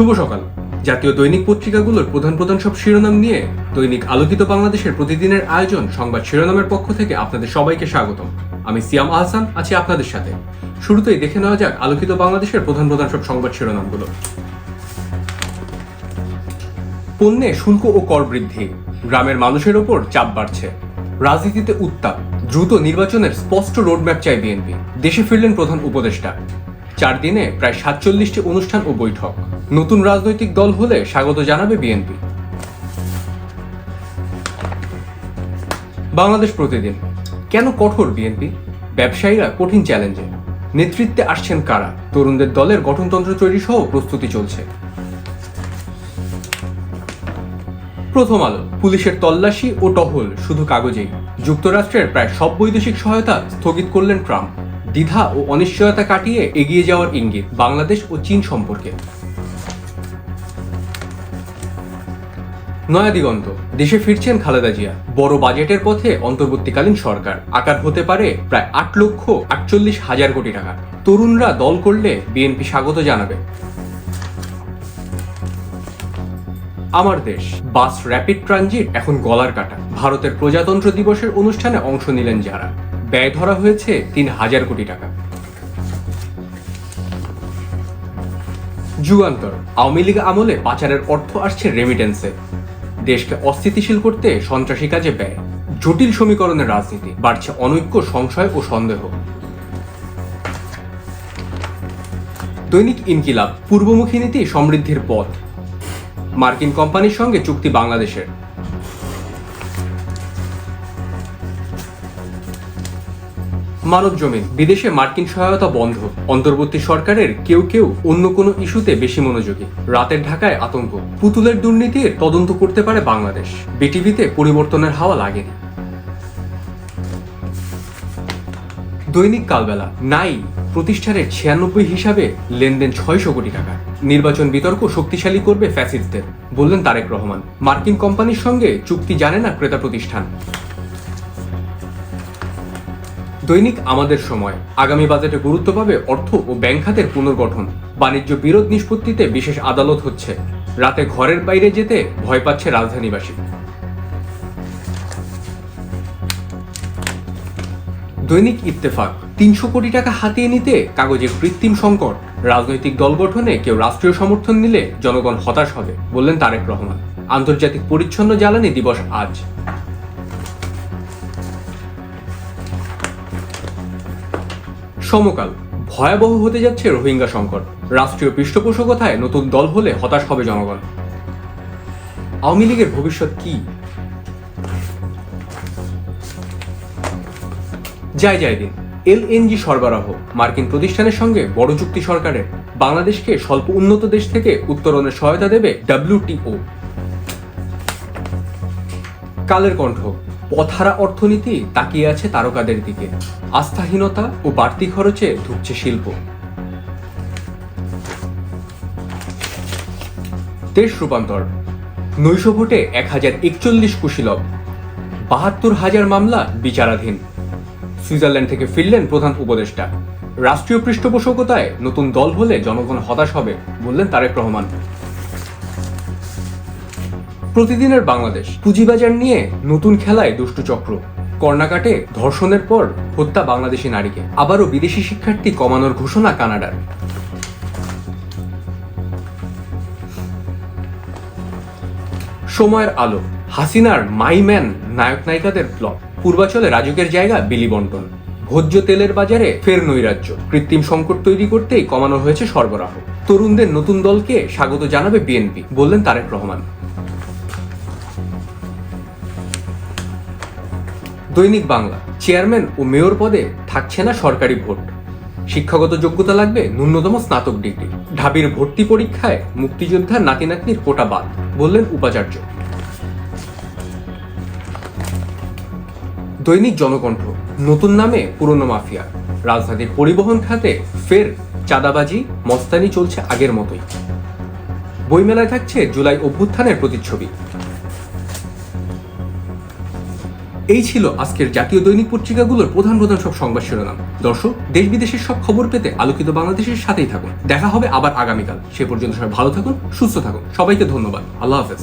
শুভ সকাল। জাতীয় দৈনিক পত্রিকাগুলোর প্রধান প্রধান সব শিরোনাম নিয়ে দৈনিক আলোকিত বাংলাদেশের প্রতিদিনের আয়োজন সংবাদ শিরোনামের পক্ষ থেকে আপনাদের সবাইকে স্বাগতম। আমি সিয়াম আহসান, আছি আপনাদের সাথে। শুরুতেই দেখে নেওয়া যাক আলোকিত বাংলাদেশের প্রধান প্রধান সব সংবাদ শিরোনামগুলো। পণ্যে শুল্ক ও কর বৃদ্ধি। গ্রামের মানুষের ওপর চাপ বাড়ছে। রাজনীতিতে উত্তাপ। দ্রুত নির্বাচনের স্পষ্ট রোডম্যাপ চায় বিএনপি। দেশে ফিরলেন প্রধান উপদেষ্টা। চার দিনে প্রায় সাতচল্লিশটি অনুষ্ঠান ও বৈঠক। নতুন রাজনৈতিক দল হলে স্বাগত জানাবে বিএনপি। বাংলাদেশ প্রতিদিন। কেন কঠোর বিএনপি? ব্যবসায়ীরা কঠিন চ্যালেঞ্জে। নেতৃত্বে আসছেন কারা? তরুণদের দলের গঠনতন্ত্র তৈরি সহ প্রস্তুতি চলছে। প্রথম আলো, পুলিশের তল্লাশি ও টহল শুধু কাগজেই। যুক্তরাষ্ট্রের প্রায় সব বৈদেশিক সহায়তা স্থগিত করলেন ট্রাম্প। দ্বিধা ও অনিশ্চয়তা কাটিয়ে এগিয়ে যাওয়ার ইঙ্গিত বাংলাদেশ ও চীন সম্পর্কে। নয়া দিগন্ত, দেশে ফিরছেন খালেদা জিয়া। বড় বাজেটের পথে অন্তর্বর্তীকালীন সরকার। আকার হতে পারে প্রায় আট লক্ষ আটচল্লিশ হাজার কোটি টাকা। তরুণরা দল করলে বিএনপি স্বাগত জানাবে। আমার দেশ, বাস র্যাপিড ট্রানজিট এখন গলার কাটা। ভারতের প্রজাতন্ত্র দিবসের অনুষ্ঠানে অংশ নিলেন যারা। ব্যয় ধরা হয়েছে তিন হাজার কোটি টাকা। যুগান্তর। আওয়ামী লীগ আমলে পাচারের অর্থ আসছে রেমিটেন্সে দেশকে অস্থিতিশীল করতে সন্ত্রাসী কাজে ব্যয়। জটিল সমীকরণের রাজনীতি। বাড়ছে অনৈক্য সংশয় ও সন্দেহ। দৈনিক ইনকিলাব। পূর্বমুখী নীতি সমৃদ্ধির পথ। মার্কিন কোম্পানির সঙ্গে চুক্তি বাংলাদেশের। মানব জমিন। বিদেশে মার্কিন সহায়তা বন্ধ। অন্তর্বর্তী সরকারের কেউ কেউ অন্য কোনো ইস্যুতে বেশি মনোযোগী। রাতের ঢাকায় আতঙ্ক। পুতুলের দুর্নীতির তদন্ত করতে পারে বাংলাদেশ। বিটিভিতে পরিবর্তনের হাওয়া লাগেনি। দৈনিক কালবেলা, নাই, প্রতিষ্ঠানের ছিয়ানব্বই হিসাবে লেনদেন ছয়শো কোটি টাকা। নির্বাচন বিতর্ক শক্তিশালী করবে ফ্যাসিস্টদের, বললেন তারেক রহমান। মার্কিন কোম্পানির সঙ্গে চুক্তি জানে না ক্রেতা প্রতিষ্ঠান। দৈনিক আমাদের সময়। আগামী বাজেটে গুরুত্ব পাবে অর্থ ও ব্যাংক খাতের পুনর্গঠন। বাণিজ্য বিরোধ নিষ্পত্তিতে বিশেষ আদালত হচ্ছে। রাতে ঘরের বাইরে যেতে ভয় পাচ্ছে রাজধানীবাসী। দৈনিক ইত্তেফাক, তিনশো কোটি টাকা হাতিয়ে নিতে কাগজে কৃত্রিম সংকট। রাজনৈতিক দল গঠনে কেউ রাষ্ট্রীয় সমর্থন নিলে জনগণ হতাশ হবে, বললেন তারেক রহমান। আন্তর্জাতিক পরিচ্ছন্ন জ্বালানি দিবস আজ। সমকাল। ভয়াবহ হতে যাচ্ছে রোহিঙ্গা সংকট। রাষ্ট্রীয় পৃষ্ঠপোষকতায় নতুন দল হলে হতাশ হবে জনগণ। আওয়ামী লীগের ভবিষ্যৎ কি? যায় যাই দিন। এলএনজি সরবরাহ। মার্কিন প্রতিষ্ঠানের সঙ্গে বড় চুক্তি সরকারের। বাংলাদেশকে স্বল্প উন্নত দেশ থেকে উত্তরণের সহায়তা দেবে ডাব্লিউটিও। কালের কণ্ঠ। পথারা অর্থনীতি তাকিয়ে আছে তারকাদের দিকে। আস্থাহীনতা ও বাড়তি খরচে ধুকছে শিল্প। দেশ রূপান্তর। নৈশ ভোটে এক হাজার একচল্লিশ কুশীলভ বাহাত্তর হাজার মামলা বিচারাধীন। সুইজারল্যান্ড থেকে ফিরলেন প্রধান উপদেষ্টা। রাষ্ট্রীয় পৃষ্ঠপোষকতায় নতুন দল হলে জনগণ হতাশ হবে, বললেন তারেক রহমান। প্রতিদিনের বাংলাদেশ, পুঁজিবাজার নিয়ে নতুন খেলায় দুষ্টু চক্র। কর্ণাকাটে ধর্ষণের পর হত্যা বাংলাদেশি নারীকে। আবারও বিদেশি শিক্ষার্থী কমানোর ঘোষণা কানাডার। সময়ের আলো, হাসিনার মাইম্যান নায়ক নায়িকাদের প্লট পূর্বাচলে রাজুকের জায়গা বিলি বন্টন। ভোজ্য তেলের বাজারে ফের নৈরাজ্য। কৃত্রিম সংকট তৈরি করতেই কমানো হয়েছে সরবরাহ। তরুণদের নতুন দলকে স্বাগত জানাবে বিএনপি, বললেন তারেক রহমান। দৈনিক বাংলা, চেয়ারম্যান ও মেয়র পদে থাকছে না সরকারি ভোট। শিক্ষাগত যোগ্যতা লাগবে ন্যূনতম স্নাতক ডিগ্রি। ঢাবির ভর্তি পরীক্ষায় মুক্তিযোদ্ধার নাতি নাতনির কোটা বাদ, বললেন উপাচার্য। দৈনিক জনকণ্ঠ, নতুন নামে পুরনো মাফিয়া। রাজধানীর পরিবহন খাতে ফের চাঁদাবাজি, মস্তানি চলছে আগের মতোই। বইমেলায় থাকছে জুলাই অভ্যুত্থানের প্রতিচ্ছবি। এই ছিল আজকের জাতীয় দৈনিক পত্রিকাগুলোর প্রধান প্রধান সব সংবাদ শিরোনাম। দর্শক, দেশ বিদেশের সব খবর পেতে আলোকিত বাংলাদেশের সাথেই থাকুন। দেখা হবে আবার আগামীকাল। সে পর্যন্ত সবাই ভালো থাকুন, সুস্থ থাকুন। সবাইকে ধন্যবাদ। আল্লাহ হাফেজ।